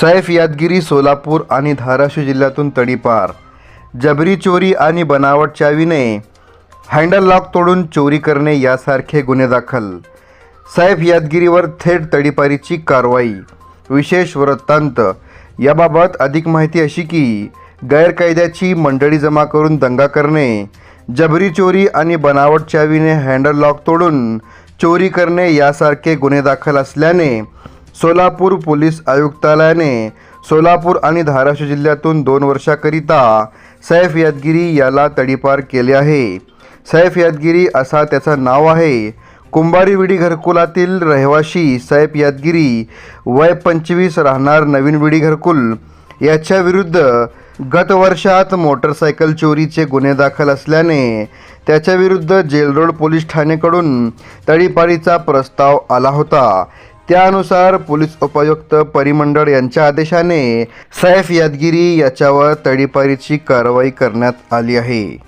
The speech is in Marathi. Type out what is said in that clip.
सैफ यादगिरी सोलापूर आणि धाराशिव जिल्ह्यातून तडीपार. जबरी चोरी आणि बनावट चावीने हँडल लॉक तोडून चोरी करणे यासारखे गुन्हे दाखल. सैफ यादगिरीवर थेट तडीपारीची कारवाई. विशेष वृत्तांत. याबाबत अधिक माहिती अशी की गैरकायद्याची मंडळी जमा करून दंगा करणे जबरी चोरी आणि बनावट चावीने हँडल लॉक तोडून चोरी करणे यासारखे गुन्हे दाखल असल्याने सोलापूर पोलीस आयुक्तालयाने सोलापूर आणि धाराशिव जिल्ह्यातून दोन वर्षाकरिता सैफ यादगिरी याला तडीपार केले आहे. सैफ यादगिरी असा त्याचं नाव आहे. कुंभारी विडी घरकुलातील रहिवाशी सैफ यादगिरी वय पंचवीस राहणार नवीन विडी घरकुल. याच्या विरुद्ध गत वर्षात मोटरसायकल चोरीचे गुन्हे दाखल असल्याने त्याच्याविरुद्ध जेलरोड पोलीस ठाणेकडून तडीपारीचा प्रस्ताव आला होता. त्यानुसार पोलीस उपायुक्त परिमंडळ यांच्या आदेशाने सैफ यादगिरी याच्यावर तडीपारीची कारवाई करण्यात आली आहे.